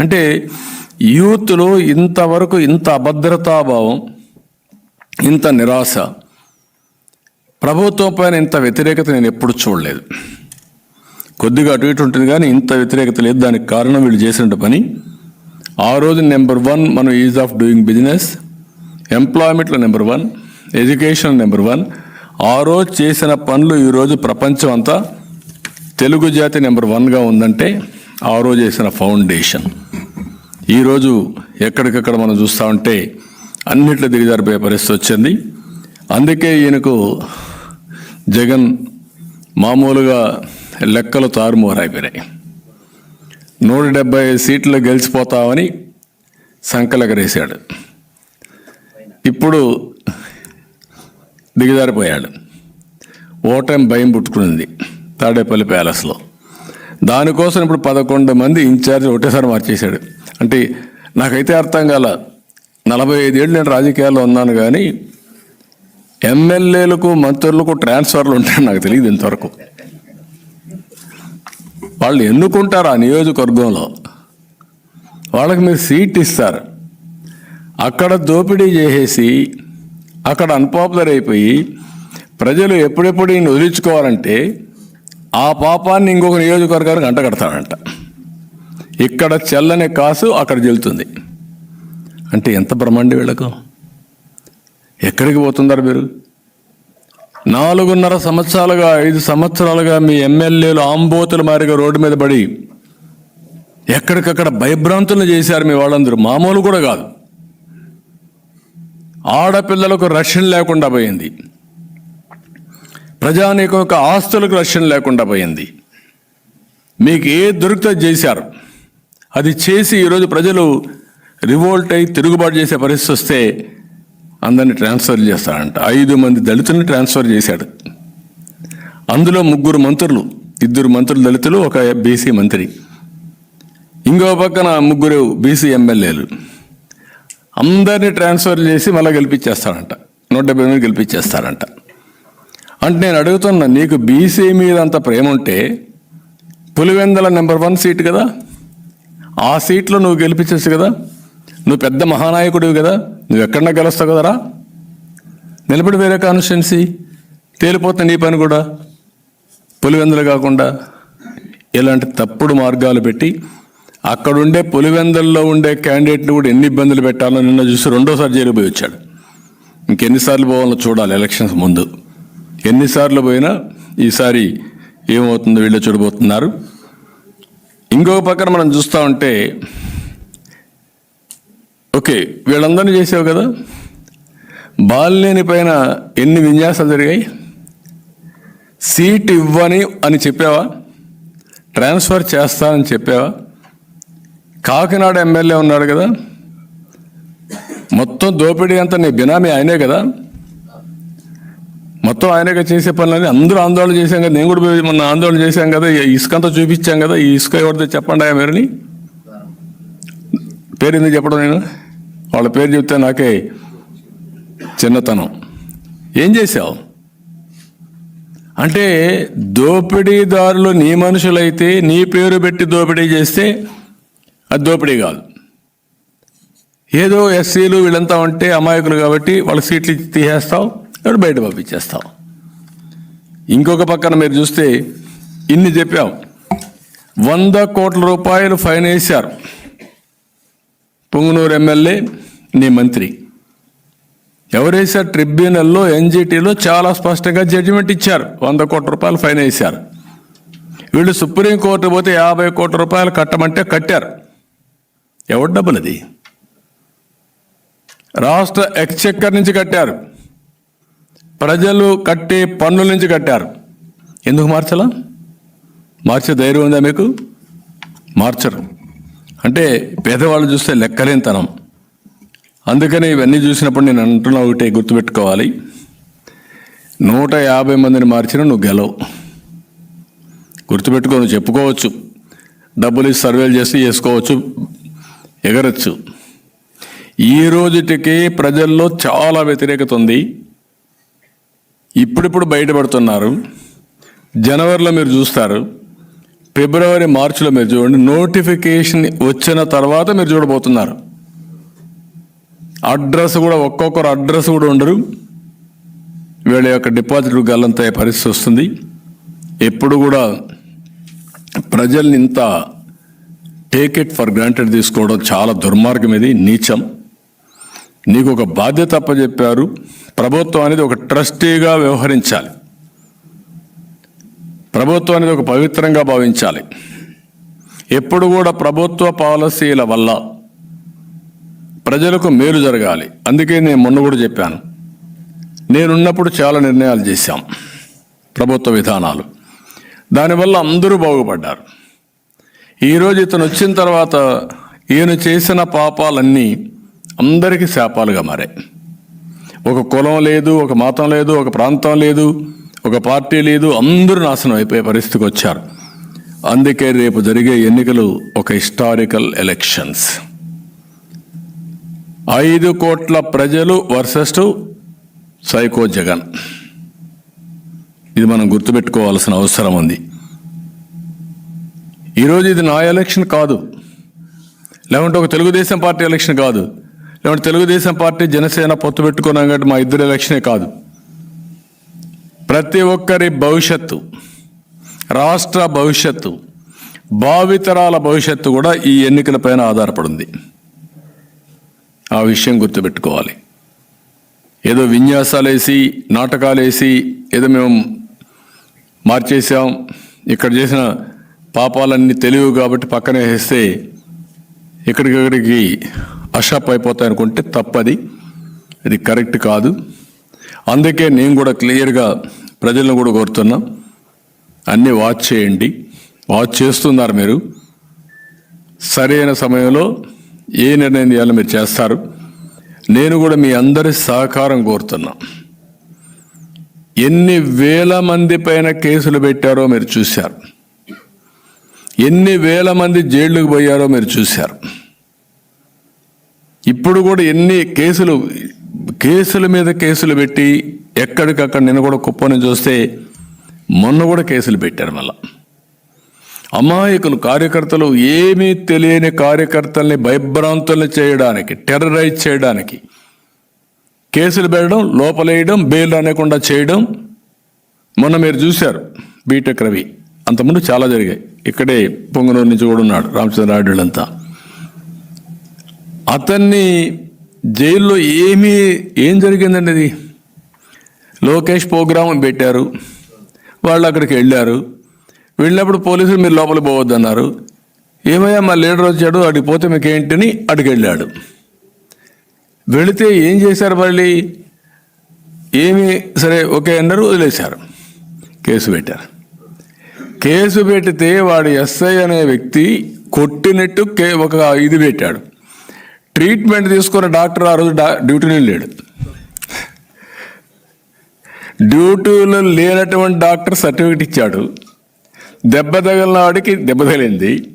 అంటే యూత్లో ఇంతవరకు ఇంత అభద్రతాభావం ఇంత నిరాశ ప్రభుత్వం పైన ఇంత వ్యతిరేకత నేను ఎప్పుడు చూడలేదు. కొద్దిగా అటు ఇటు ఉంటుంది కానీ ఇంత వ్యతిరేకత లేదు. దానికి కారణం వీళ్ళు చేసిన పని. ఆ రోజు నెంబర్ వన్ మనం ease of doing business ఎంప్లాయ్మెంట్లో number one education number one. ఆ రోజు చేసిన పనులు ఈరోజు ప్రపంచం అంతా తెలుగు జాతి నెంబర్ వన్గా ఉందంటే ఆ రోజు చేసిన ఫౌండేషన్. ఈరోజు ఎక్కడికక్కడ మనం చూస్తూ ఉంటే అన్నిట్లో దిగజారిపోయే పరిస్థితి వచ్చింది. అందుకే ఈయనకు జగన్ మామూలుగా లెక్కలు తారుమోరైపోయినాయి. నూట డెబ్బై సీట్లు గెలిచిపోతామని సంకలకరేశాడు. ఇప్పుడు దిగజారిపోయాడు. ఓటమి భయం పుట్టుకునింది తాడేపల్లి ప్యాలెస్లో. దానికోసం ఇప్పుడు పదకొండు మంది ఇన్ఛార్జ్ ఒకటేసారి మార్చేశాడు. అంటే నాకైతే అర్థం కాల. నలభై ఐదేళ్ళు నేను రాజకీయాల్లో ఉన్నాను కానీ ఎమ్మెల్యేలకు మంత్రులకు ట్రాన్స్ఫర్లు ఉంటాయని నాకు తెలియదు ఇంతవరకు. వాళ్ళు ఎన్నుకుంటారు ఆ నియోజకవర్గంలో? వాళ్ళకి మీరు సీట్ ఇస్తారు. అక్కడ దోపిడీ చేసేసి అక్కడ అన్పాపులర్ అయిపోయి ప్రజలు ఎప్పుడెప్పుడు ఈయన వదిలించుకోవాలంటే ఆ పాపాన్ని ఇంకొక నియోజకవర్గానికి అంటగడతాడంట ఇక్కడ చల్లని కాసు అక్కడ చెల్లుతుంది అంటే ఎంత బ్రహ్మాండి వీళ్ళకు? ఎక్కడికి పోతున్నారు మీరు? నాలుగున్నర సంవత్సరాలుగా ఐదు సంవత్సరాలుగా మీ ఎమ్మెల్యేలు ఆంబోతుల మారిగా రోడ్డు మీద పడి ఎక్కడికక్కడ భయభ్రాంతులు చేశారు మీ వాళ్ళందరూ. మామూలు కూడా కాదు. ఆడపిల్లలకు రక్షణ లేకుండా పోయింది. ప్రజానీకం యొక్క ఆస్తులకు రక్షణ లేకుండా పోయింది. మీకు ఏ దొరికితే చేశారు? అది చేసి ఈరోజు ప్రజలు రివోల్ట్ అయి తిరుగుబాటు చేసే పరిస్థితి వస్తే అందరిని ట్రాన్స్ఫర్ చేస్తాడంట. ఐదు మంది దళితుల్ని ట్రాన్స్ఫర్ చేశాడు. అందులో ముగ్గురు మంత్రులు ఇద్దరు మంత్రులు దళితులు ఒక బీసీ మంత్రి. ఇంకో పక్కన ముగ్గురు బీసీ ఎమ్మెల్యేలు అందరినీ ట్రాన్స్ఫర్ చేసి మళ్ళీ గెలిపించేస్తారంట నూట డెబ్బై మంది గెలిపించేస్తారంట అంటే నేను అడుగుతున్నా నీకు బీసీ మీద అంత ప్రేమ ఉంటే పులివెందల నెంబర్ వన్ సీట్ కదా? ఆ సీట్లో నువ్వు గెలిపించచ్చు కదా. నువ్వు పెద్ద మహానాయకుడివి కదా. నువ్వు ఎక్కడన్నా గెలుస్తావు కదరా. నిలబడి వేరే కాన్స్టిట్యున్సీ. తేలిపోతుంది నీ పని కూడా. పులివెందులు కాకుండా ఇలాంటి తప్పుడు మార్గాలు పెట్టి అక్కడుండే పులివెందుల్లో ఉండే క్యాండిడేట్ని కూడా ఎన్ని ఇబ్బందులు పెట్టాలో నిన్న చూసి రెండోసారి జైలు పోయి వచ్చాడు. ఇంకెన్నిసార్లు పోవాలో చూడాలి ఎలక్షన్స్ ముందు. ఎన్నిసార్లు పోయినా ఈసారి ఏమవుతుందో వీళ్ళు చూడబోతున్నారు. ఇంకొక పక్కన మనం చూస్తూ ఉంటే ఓకే వీళ్ళందరినీ చేసావు కదా? బాలినేని పైన ఎన్ని విన్యాసాలు జరిగాయి? సీట్ ఇవ్వని అని చెప్పావా? ట్రాన్స్ఫర్ చేస్తానని చెప్పావా? కాకినాడ ఎమ్మెల్యే ఉన్నాడు కదా? మొత్తం దోపిడీ అంతా నీ బినామీ ఆయనే కదా? మొత్తం ఆయనగా చేసే పనులని అందరూ ఆందోళన చేశాం కదా. నేను కూడా మొన్న ఆందోళన చేశాం కదా. ఈ ఇసుక అంతా చూపించాం కదా. ఈ ఇసుక ఎవరిదో చెప్పండి ఆ మీరుని. పేరు ఎందుకు చెప్పడం నేను? వాళ్ళ పేరు చెప్తే నాకే చిన్నతనం. ఏం చేశావు? అంటే దోపిడీదారులు నీ మనుషులైతే నీ పేరు పెట్టి దోపిడీ చేస్తే అది దోపిడీ కాదు. ఏదో ఎస్సీలు వీళ్ళంతా ఉంటే అమాయకులు కాబట్టి వాళ్ళ సీట్లు తీసేస్తావు. ఎవరు బయట పంపించేస్తాం ఇంకొక పక్కన మీరు చూస్తే ఇన్ని చెప్పాం వంద కోట్ల రూపాయలు ఫైన్ వేశారు. పొంగునూరు ఎమ్మెల్యే నీ మంత్రి. ఎవరేశారు ట్రిబ్యునల్లో ఎన్జిటీలో చాలా స్పష్టంగా జడ్జిమెంట్ ఇచ్చారు. వంద కోట్ల రూపాయలు ఫైన్ వేశారు. వీళ్ళు సుప్రీంకోర్టు పోతే యాభై కోట్ల రూపాయలు కట్టమంటే కట్టారు. ఎవరి డబ్బులు అది రాష్ట్ర ఎక్స్చెక్కర్ నుంచి కట్టారు. ప్రజలు కట్టే పన్నుల నుంచి కట్టారు. ఎందుకు మార్చలా? మార్చే ధైర్యం ఉందా మీకు? మార్చరు. అంటే పేదవాళ్ళు చూస్తే లెక్కలేనితనం. అందుకని ఇవన్నీ చూసినప్పుడు నేను అంటున్నా ఒకటే గుర్తుపెట్టుకోవాలి. నూట యాభై మందిని మార్చినా నువ్వు గెలవు. గుర్తుపెట్టుకో నువ్వు చెప్పుకోవచ్చు. డబ్బులు ఇచ్చి సర్వేలు చేసి చేసుకోవచ్చు ఎగరచ్చు. ఈ రోజుటికి ప్రజల్లో చాలా వ్యతిరేకత ఉంది. ఇప్పుడిప్పుడు బయటపడుతున్నారు. జనవరిలో మీరు చూస్తారు. ఫిబ్రవరి మార్చిలో మీరు చూడండి. నోటిఫికేషన్ వచ్చిన తర్వాత మీరు చూడబోతున్నారు. అడ్రస్ కూడా ఒక్కొక్కరు అడ్రస్ కూడా ఉండరు. వీళ్ళ యొక్క డిపాజిట్ గల్లంత పరిస్థితి వస్తుంది. ఎప్పుడు కూడా ప్రజల్ని ఇంత టేక్ ఇట్ ఫర్ గ్రాంటెడ్ తీసుకోవడం చాలా దుర్మార్గం ఇది నీచం. నీకు ఒక బాధ్యత అప్పచెప్పారు ప్రభుత్వం అనేది ఒక ట్రస్టీగా వ్యవహరించాలి. ప్రభుత్వం అనేది ఒక పవిత్రంగా భావించాలి. ఎప్పుడు కూడా ప్రభుత్వ పాలసీల వల్ల ప్రజలకు మేలు జరగాలి. అందుకే నేను మొన్న కూడా చెప్పాను. నేనున్నప్పుడు చాలా నిర్ణయాలు చేశాం. ప్రభుత్వ విధానాలు. దానివల్ల అందరూ బాగుపడ్డారు. ఈరోజు ఇతను వచ్చిన తర్వాత ఈయన చేసిన పాపాలన్నీ అందరికీ శాపాలుగా మారాయి ఒక కులం లేదు ఒక మతం లేదు ఒక ప్రాంతం లేదు ఒక పార్టీ లేదు అందరూ నాశనం అయిపోయే పరిస్థితికి వచ్చారు. అందుకే రేపు జరిగే ఎన్నికలు ఒక హిస్టారికల్ ఎలక్షన్స్. ఐదు కోట్ల ప్రజలు వర్సెస్ సైకో జగన్. ఇది మనం గుర్తుపెట్టుకోవాల్సిన అవసరం ఉంది. ఈరోజు ఇది నా ఎలక్షన్ కాదు. లేకుంటే ఒక తెలుగుదేశం పార్టీ ఎలక్షన్ కాదు. లేకుంటే తెలుగుదేశం పార్టీ జనసేన పొత్తు పెట్టుకున్నాం కాబట్టి మా ఇద్దరు ఎలక్షనే కాదు. ప్రతి ఒక్కరి భవిష్యత్తు రాష్ట్ర భవిష్యత్తు భావితరాల భవిష్యత్తు కూడా ఈ ఎన్నికలపైన ఆధారపడింది. ఆ విషయం గుర్తుపెట్టుకోవాలి. ఏదో విన్యాసాలు వేసి నాటకాలు వేసి ఏదో మేము మార్చేసాం ఇక్కడ చేసిన పాపాలన్నీ తెలివి కాబట్టి పక్కనే వేస్తే ఇక్కడికి అషాప్ అయిపోతాయి అనుకుంటే తప్పది. ఇది కరెక్ట్ కాదు. అందుకే నేను కూడా క్లియర్గా ప్రజలను కూడా కోరుతున్నా అన్నీ వాచ్ చేయండి. వాచ్ చేస్తున్నారు మీరు. సరైన సమయంలో ఏ నిర్ణయం చేయాలో మీరు చేస్తారు. నేను కూడా మీ అందరి సహకారం కోరుతున్నా. ఎన్ని వేల మంది పైన కేసులు పెట్టారో మీరు చూశారు. ఎన్ని వేల మంది జైళ్ళకు పోయారో మీరు చూశారు. ఇప్పుడు కూడా ఎన్ని కేసులు కేసుల మీద కేసులు పెట్టి ఎక్కడికక్కడ నిన్న కూడా కుప్పని చూస్తే మొన్న కూడా కేసులు పెట్టారు మళ్ళా. అమాయకులు కార్యకర్తలు ఏమీ తెలియని కార్యకర్తల్ని భయభ్రాంతుల్ని చేయడానికి టెర్రరైజ్ చేయడానికి కేసులు పెట్టడం లోపలేయడం బెయిల్ అనేకుండా చేయడం మొన్న మీరు చూశారు బీటెక్ రవి. అంతకుముందు చాలా జరిగాయి. ఇక్కడే పొంగనూరు నుంచి కూడా ఉన్నాడు రామచంద్ర అంతా అతన్ని జైల్లో ఏమీ ఏం జరిగిందండి అది? లోకేష్ ప్రోగ్రాం పెట్టారు. వాళ్ళు అక్కడికి వెళ్ళారు. వెళ్ళినప్పుడు పోలీసులు మీరు లోపలికి పోవద్దన్నారు. ఏమయ్యా మా లీడర్ వచ్చాడు అడిగి పోతే మీకు ఏంటని అడిగి వెళ్ళాడు. వెళితే ఏం చేశారు మళ్ళీ? ఏమి సరే ఓకే అన్నారు వదిలేశారు. కేసు పెట్టారు. కేసు పెడితే వాడు ఎస్ఐ అనే వ్యక్తి కొట్టినట్టు కే ఒక ఇది పెట్టాడు. ట్రీట్మెంట్ తీసుకున్న డాక్టర్ ఆ రోజు డ్యూటీని డ్యూటీలో లేడు. డ్యూటీలో లేనటువంటి డాక్టర్ సర్టిఫికెట్ ఇచ్చాడు. దెబ్బ తగిలిన వాడికి దెబ్బ తగిలింది.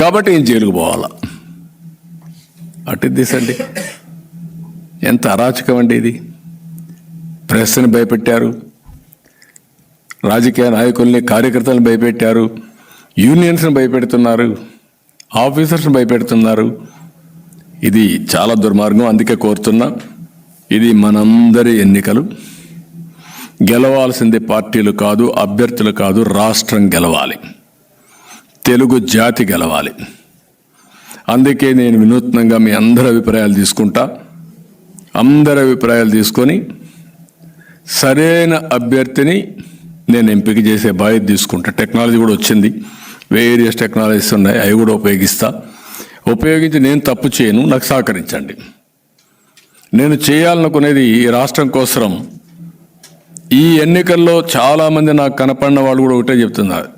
కాబట్టి ఏం జైలుకు పోవాలా? అటు తీసండి ఎంత అరాచకం అండి ఇది. ప్రెస్ని భయపెట్టారు. రాజకీయ నాయకుల్ని కార్యకర్తలను భయపెట్టారు. యూనియన్స్ని భయపెడుతున్నారు. ఆఫీసర్స్ని భయపెడుతున్నారు. ఇది చాలా దుర్మార్గం అందుకే కోరుతున్నా ఇది మనందరి ఎన్నికలు. గెలవాల్సింది పార్టీలు కాదు అభ్యర్థులు కాదు రాష్ట్రం గెలవాలి. తెలుగు జాతి గెలవాలి. అందుకే నేను వినూత్నంగా మీ అందరి అభిప్రాయాలు తీసుకుంటా. అందరి అభిప్రాయాలు తీసుకొని సరైన అభ్యర్థిని నేను ఎంపిక చేసే బాధ్యత తీసుకుంటా. టెక్నాలజీ కూడా వచ్చింది. వేరియస్ టెక్నాలజీస్ ఉన్నాయి అవి కూడా ఉపయోగిస్తాను ఉపయోగించి నేను తప్పు చేయను నాకు సహకరించండి. నేను చేయాలనుకునేది ఈ రాష్ట్రం కోసం ఈ ఎన్నికల్లో చాలామంది నాకు కనపడిన వాళ్ళు కూడా ఒకటే చెప్తున్నారు.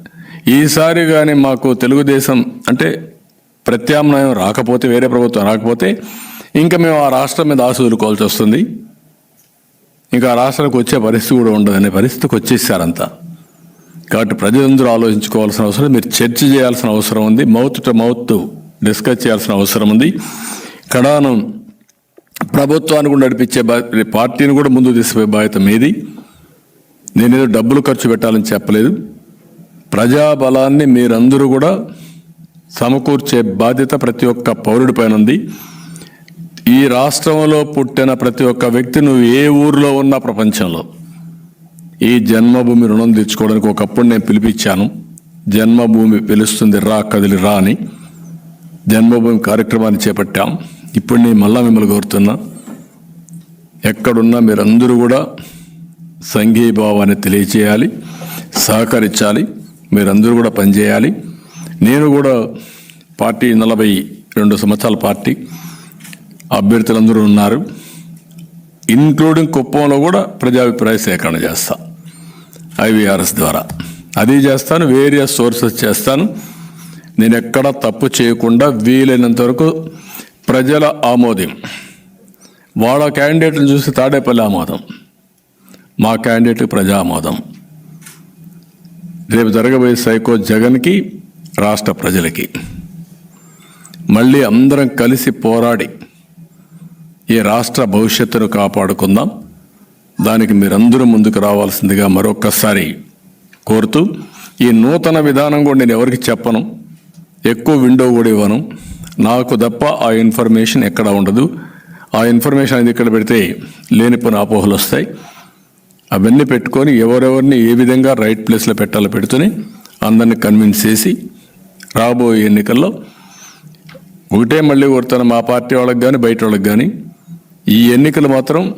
ఈసారి కానీ మాకు తెలుగుదేశం అంటే ప్రత్యామ్నాయం రాకపోతే వేరే ప్రభుత్వం రాకపోతే ఇంకా మేము ఆ రాష్ట్రం మీద ఆశ వదులుకోవాల్సి వస్తుంది. ఇంకా ఆ రాష్ట్రానికి వచ్చే పరిస్థితి కూడా ఉండదు అనే పరిస్థితికి వచ్చేసారంతా. కాబట్టి ప్రజలందరూ ఆలోచించుకోవాల్సిన అవసరం మీరు చర్చ చేయాల్సిన అవసరం ఉంది. మౌత్ టు మౌత్ డిస్కస్ చేయాల్సిన అవసరం ఉంది. కడానం ప్రభుత్వాన్ని కూడా నడిపించే బాధ్యత పార్టీని కూడా ముందు తీసిపోయే బాధ్యత మీది. నేనేదో డబ్బులు ఖర్చు పెట్టాలని చెప్పలేదు. ప్రజాబలాన్ని మీరందరూ కూడా సమకూర్చే బాధ్యత ప్రతి ఒక్క పౌరుడి పైన ఉంది. ఈ రాష్ట్రంలో పుట్టిన ప్రతి ఒక్క వ్యక్తి నువ్వు ఏ ఊర్లో ఉన్నా ప్రపంచంలో. ఈ జన్మభూమి రుణం తెచ్చుకోవడానికి ఒకప్పుడు నేను పిలిపించాను. జన్మభూమి పిలుస్తుంది రా కదిలి రా అని. జన్మభూమి కార్యక్రమాన్ని చేపట్టాం. ఇప్పుడు నేను మళ్ళా మిమ్మల్ని కోరుతున్నా ఎక్కడున్నా మీరందరూ కూడా సంఘీభావాన్ని తెలియచేయాలి సహకరించాలి మీరందరూ కూడా పనిచేయాలి. నేను కూడా పార్టీ నలభై రెండు సంవత్సరాల పార్టీ అభ్యర్థులందరూ ఉన్నారు. ఇంక్లూడింగ్ కుప్పంలో కూడా ప్రజాభిప్రాయ సేకరణ చేస్తా ఐవీఆర్ఎస్ ద్వారా. అది చేస్తాను వేరియస్ సోర్సెస్ చేస్తాను. నేను ఎక్కడ తప్పు చేయకుండా వీలైనంత వరకు ప్రజల ఆమోదం. వాళ్ళ క్యాండిడేట్ని చూసి తాడేపల్లి ఆమోదం. మా క్యాండిడేట్ ప్రజా ఆమోదం. రేపు జరగబోయే సైకో జగన్కి రాష్ట్ర ప్రజలకి. మళ్ళీ అందరం కలిసి పోరాడి ఈ రాష్ట్ర భవిష్యత్తును కాపాడుకుందాం. దానికి మీరందరూ ముందుకు రావాల్సిందిగా మరొక్కసారి కోరుతూ ఈ నూతన విధానం కూడా నేను ఎవరికి చెప్పను. ఎక్కువ విండో కూడా ఇవ్వను. నాకు తప్ప ఆ ఇన్ఫర్మేషన్ ఎక్కడ ఉండదు. ఆ ఇన్ఫర్మేషన్ అనేది ఇక్కడ పెడితే లేనిపోయిన అపోహలు వస్తాయి. అవన్నీ పెట్టుకొని ఎవరెవరిని ఏ విధంగా రైట్ ప్లేస్లో పెట్టాలో పెడుతూనే అందరిని కన్విన్స్ చేసి రాబోయే ఎన్నికల్లో ఒకటే మళ్ళీ కోరుతాను మా పార్టీ వాళ్ళకి కానీ బయట వాళ్ళకి కానీ ఈ ఎన్నికలు మాత్రం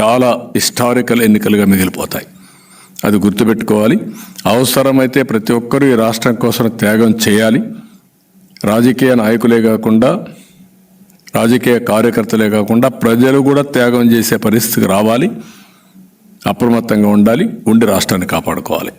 చాలా హిస్టారికల్ ఎన్నికలుగా మిగిలిపోతాయి. అది గుర్తుపెట్టుకోవాలి. అవసరమైతే ప్రతి ఒక్కరూ ఈ రాష్ట్రం కోసం త్యాగం చేయాలి. రాజకీయ నాయకులే కాకుండా రాజకీయ కార్యకర్తలే కాకుండా ప్రజలు కూడా త్యాగం చేసే పరిస్థితికి రావాలి. అప్రమత్తంగా ఉండాలి. ఉండి రాష్ట్రాన్ని కాపాడుకోవాలి.